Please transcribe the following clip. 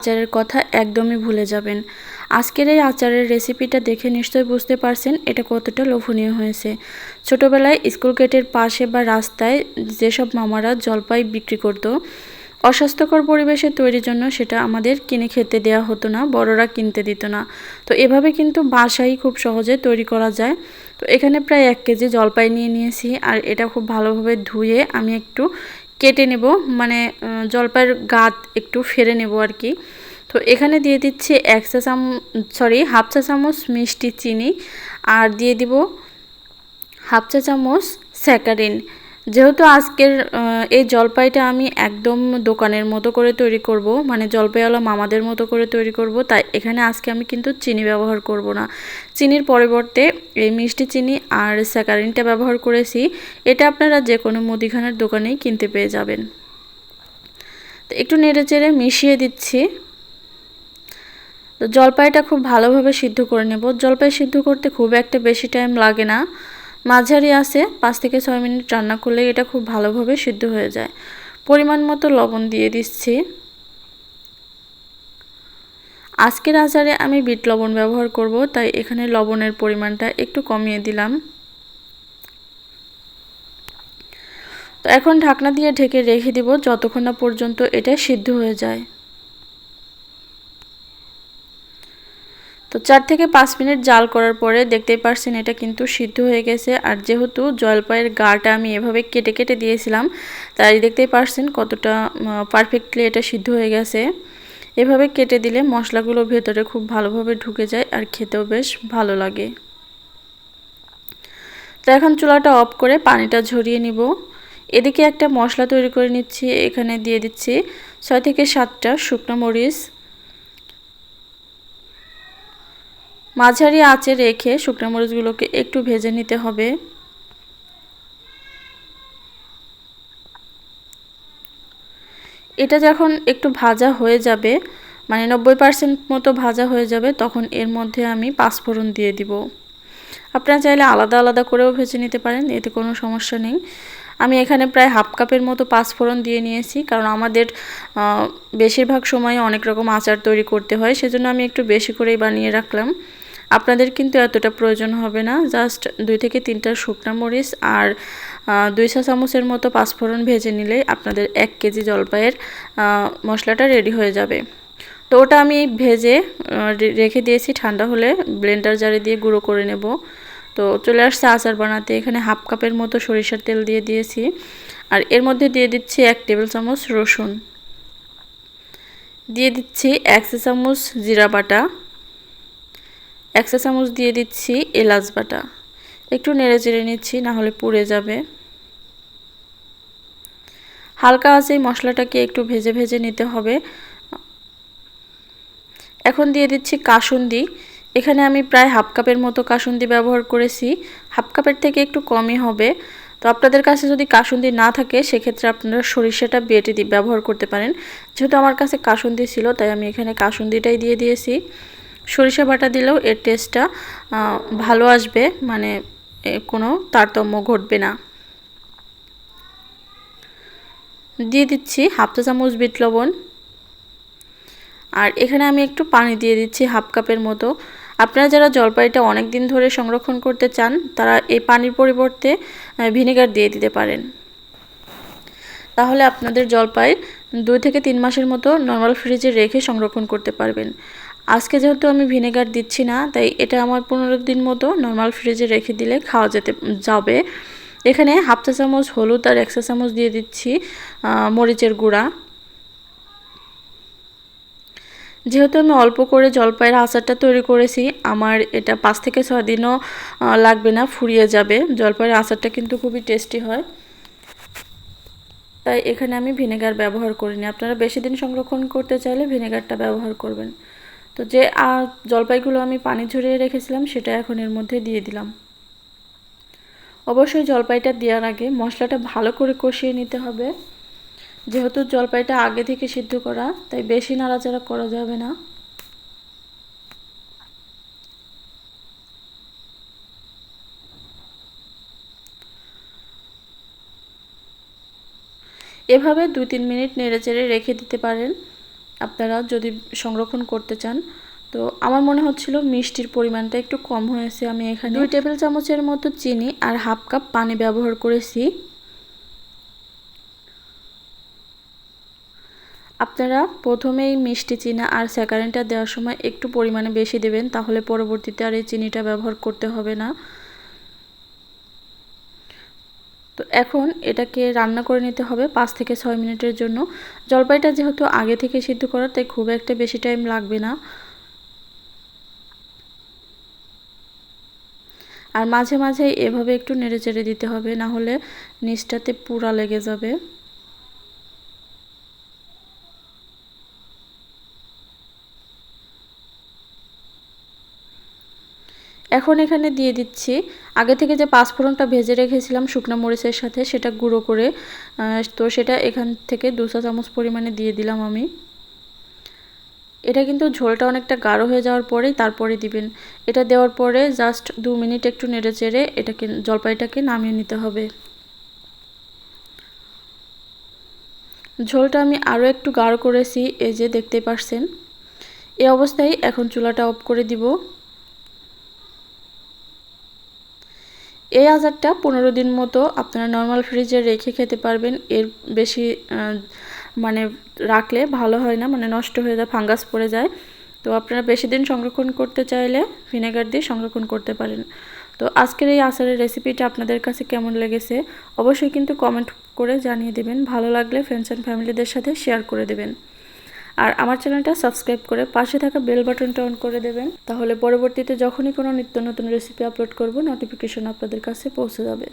আচারের কথা একদমই ভুলে যাবেন। আজকের এই আচারের রেসিপিটা দেখে নিশ্চয়ই বুঝতে পারছেন এটা কতটা লোভনীয় হয়েছে। ছোটোবেলায় স্কুল গেটের পাশে বা রাস্তায় যেসব মামারা জলপাই বিক্রি করতো, অস্বাস্থ্যকর পরিবেশে তৈরির জন্য সেটা আমাদের কিনে খেতে দেওয়া হতো না, বড়রা কিনতে দিত না। তো এভাবে কিন্তু বাসাই খুব সহজে তৈরি করা যায়। তো এখানে প্রায় এক কেজি জলপাই নিয়ে নিয়েছি আর এটা খুব ভালোভাবে ধুয়ে আমি একটু কেটে নেব মানে জলপাইয়ের গাত একটু ফেরে নেব আর কি। তো এখানে দিয়ে দিচ্ছি এক চা চামচ, সরি, হাফ চা চামচ মিষ্টি চিনি, আর দিয়ে দিব হাফ চা চামচ স্যাকারিন। যেহেতু আজকের এই জলপাইটা আমি একদম দোকানের মতো করে তৈরি করব মানে জলপাইওয়ালা মামাদের মতো করে তৈরি করব, তাই এখানে আজকে আমি কিন্তু চিনি ব্যবহার করব না। চিনির পরিবর্তে এই মিষ্টি চিনি আর স্যাকারিনটা ব্যবহার করেছি, এটা আপনারা যে কোনো মুদিখানার দোকানেই কিনতে পেয়ে যাবেন। তো একটু নেড়ে চেড়ে মিশিয়ে দিচ্ছি। তো জলপাইটা খুব ভালোভাবে সিদ্ধ করে নেব। জলপাই সিদ্ধ করতে খুব একটা বেশি টাইম লাগে না। মাঝারি আছে, পাঁচ থেকে ছয় মিনিট রান্না করলে এটা খুব ভালোভাবে সিদ্ধ হয়ে যায়। পরিমাণ মতো লবণ দিয়ে দিচ্ছি। আজকের আচারে আমি বিট লবণ ব্যবহার করব, তাই এখানে লবণের পরিমাণটা একটু কমিয়ে দিলাম। তো এখন ঢাকনা দিয়ে ঢেকে রেখে দিব, যতক্ষণ না পর্যন্ত এটা সিদ্ধ হয়ে যায়। তো চার থেকে পাঁচ মিনিট জাল করার পরে দেখতেই পারছেন এটা কিন্তু সিদ্ধ হয়ে গেছে। আর যেহেতু জলপাইয়ের গাটা আমি এভাবে কেটে কেটে দিয়েছিলাম, তাই দেখতেই পারছেন কতটা পারফেক্টলি এটা সিদ্ধ হয়ে গেছে। এভাবে কেটে দিলে মশলাগুলো ভেতরে খুব ভালোভাবে ঢুকে যায় আর খেতেও বেশ ভালো লাগে। তো এখন চুলাটা অফ করে পানিটা ঝরিয়ে নিব। এদিকে একটা মশলা তৈরি করে নিচ্ছি, এখানে দিয়ে দিচ্ছি ছয় থেকে সাতটা শুকনো মরিচ মাঝারি আঁচে রেখে শুকনো মরিচগুলোকে একটু ভেজে নিতে হবে। এটা যখন একটু ভাজা হয়ে যাবে মানে নব্বই পার্সেন্ট মতো ভাজা হয়ে যাবে, তখন এর মধ্যে আমি পাঁচফোড়ন দিয়ে দিব। আপনারা চাইলে আলাদা আলাদা করেও ভেজে নিতে পারেন, এতে কোনো সমস্যা নেই। আমি এখানে প্রায় হাফ কাপের মতো পাঁচফোড়ন দিয়ে নিয়েছি, কারণ আমাদের বেশিরভাগ সময় অনেক রকম আচার তৈরি করতে হয়, সেজন্য আমি একটু বেশি করেই বানিয়ে রাখলাম। আপনাদের কিন্তু এতটা প্রয়োজন হবে না। জাস্ট দুই থেকে তিনটা শুকনা মরিচ আর দুই চা চামচের মতো পাঁচফোড়ন ভেজে নিলে আপনাদের এক কেজি জলপাইয়ের মশলাটা রেডি হয়ে যাবে। তো ওটা আমি ভেজে রেখে দিয়েছি। ঠান্ডা হলে ব্লেন্ডার জারে দিয়ে গুঁড়ো করে নেব। তো চলে আসছে আচার বানাতে। এখানে হাফ কাপের মতো সরিষার তেল দিয়ে দিয়েছি। আর এর মধ্যে দিয়ে দিচ্ছি এক টেবিল চামচ রসুন। দিয়ে দিচ্ছি এক চা চামচ জিরা বাটা। এক চা চামচ দিয়ে দিচ্ছি এলাচ বাটা। একটু নেড়ে চেড়ে নিচ্ছি, না হলে পুড়ে যাবে। হালকা আছে মশলাটাকে একটু ভেজে ভেজে নিতে হবে। এখন দিয়ে দিচ্ছি কাসুন্দি। এখানে আমি প্রায় হাফ কাপের মতো কাসুন্দি ব্যবহার করেছি। হাফ কাপের থেকে একটু কমই হবে। তো আপনাদের কাছে যদি কাসুন্দি না থাকে, সেক্ষেত্রে আপনারা সরিষাটা বেটে ব্যবহার করতে পারেন। যেহেতু আমার কাছে কাসুন্দি ছিল, তাই আমি এখানে কাসুন্দিটাই দিয়ে দিয়েছি। সরিষা বাটা দিলেও এর টেস্টটা ভালো আসবে মানে কোনো তারতম্য ঘটবে না। দিয়ে দিচ্ছি হাফ চা চামচ বিট লবণ। আর এখানে আমি একটু পানি দিয়ে দিচ্ছি হাফ কাপের মতো। আপনারা যারা জলপাইটা অনেক দিন ধরে সংরক্ষণ করতে চান, তারা এই পানির পরিবর্তে ভিনেগার দিয়ে দিতে পারেন। তাহলে আপনাদের জলপাই দুই থেকে তিন মাসের মতো নর্মাল ফ্রিজে রেখে সংরক্ষণ করতে পারবেন। আজকে যেহেতু আমি ভিনেগার দিচ্ছি না, তাই এটা আমার পনেরো দিন মতো নর্মাল ফ্রিজে রেখে দিলে খাওয়া যেতে, যাবে। এখানে হাফ চা চামচ হলুদ আর এক চা চামচ দিয়ে দিচ্ছি মরিচের গুঁড়া। যেহেতু আমি অল্প করে জলপাইয়ের আচারটা তৈরি করেছি, আমার এটা পাঁচ থেকে ছয় দিনও লাগবে না, ফুরিয়ে যাবে। জলপাইয়ের আচারটা কিন্তু খুবই টেস্টি হয়। তাই এখানে আমি ভিনেগার ব্যবহার করিনি। আপনারা বেশি দিন সংরক্ষণ করতে চাইলে ভিনেগারটা ব্যবহার করবেন। তো যে জলপাইগুলো আমি পানি ঝরিয়ে রেখেছিলাম, সেটা এখন এর মধ্যে দিয়ে দিলাম। অবশ্যই জলপাইটা দেওয়ার আগে মশলাটা ভালো করে কষিয়ে নিতে হবে। যেহেতু জলপাইটা আগে থেকে সিদ্ধ করা, তাই বেশি নাড়াচাড়া করা যাবে না। এভাবে দু তিন মিনিট নেড়ে চেড়ে রেখে দিতে পারেন। আপনারা যদি সংরক্ষণ করতে চান, তো আমার মনে হচ্ছিল মিষ্টির পরিমাণটা একটু কম হয়েছে আমি এখানে। দুই টেবিল চামচের মতো চিনি আর হাফ কাপ পানি ব্যবহার করেছি। আপনারা প্রথমেই মিষ্টি চিনা আর স্যাকারিনটা দেওয়ার সময় একটু পরিমাণে বেশি দেবেন, তাহলে পরবর্তীতে আর এই চিনিটা ব্যবহার করতে হবে না। তো এখন এটাকে রান্না করে নিতে হবে পাঁচ থেকে ছয় মিনিটের জন্য। জলপাইটা যেহেতু আগে থেকে সিদ্ধ করা, তাই খুব একটা বেশি টাইম লাগবে না। আর মাঝে মাঝে এভাবে একটু নেড়ে চেড়ে দিতে হবে, না হলে নিচটাতে পুরা লেগে যাবে। এখন এখানে দিয়ে দিচ্ছি। আগে থেকে যে পাঁচফোড়নটা ভেজে রেখেছিলাম শুকনো মরিচের সাথে সেটা গুঁড়ো করে তো সেটা এখান থেকে দু চা চামচ পরিমাণে দিয়ে দিলাম আমি। এটা কিন্তু ঝোলটা অনেকটা গাঢ় হয়ে যাওয়ার পরেই তারপরে দিবেন। এটা দেওয়ার পরে জাস্ট দু মিনিট একটু নেড়ে চেড়ে এটাকে, জলপাইটাকে নামিয়ে নিতে হবে। ঝোলটা আমি আরও একটু গাঢ় করেছি, এই যে দেখতে পারছেন। এই অবস্থায় এখন চুলাটা অফ করে দিব। এই আচারটা পনেরো দিন মতো আপনারা নর্মাল ফ্রিজে রেখে খেতে পারবেন। এর বেশি মানে রাখলে ভালো হয় না মানে নষ্ট হয়ে যায় ফাঙ্গাস পড়ে যায়। তো আপনারা বেশি দিন সংরক্ষণ করতে চাইলে ভিনেগার দিয়ে সংরক্ষণ করতে পারেন। তো আজকের এই আচারের রেসিপিটা আপনাদের কাছে কেমন লেগেছে, অবশ্যই কিন্তু কমেন্ট করে জানিয়ে দেবেন। ভালো লাগলে ফ্রেন্ডস অ্যান্ড ফ্যামিলিদের সাথে শেয়ার করে দেবেন। আর আমার চ্যানেলটা সাবস্ক্রাইব করে পাশে থাকা বেল বাটনটা অন করে দেবেন। তাহলে পরবর্তীতে যখনই কোনো নিত্য নতুন রেসিপি আপলোড করব নোটিফিকেশন আপনাদের কাছে পৌঁছে যাবে।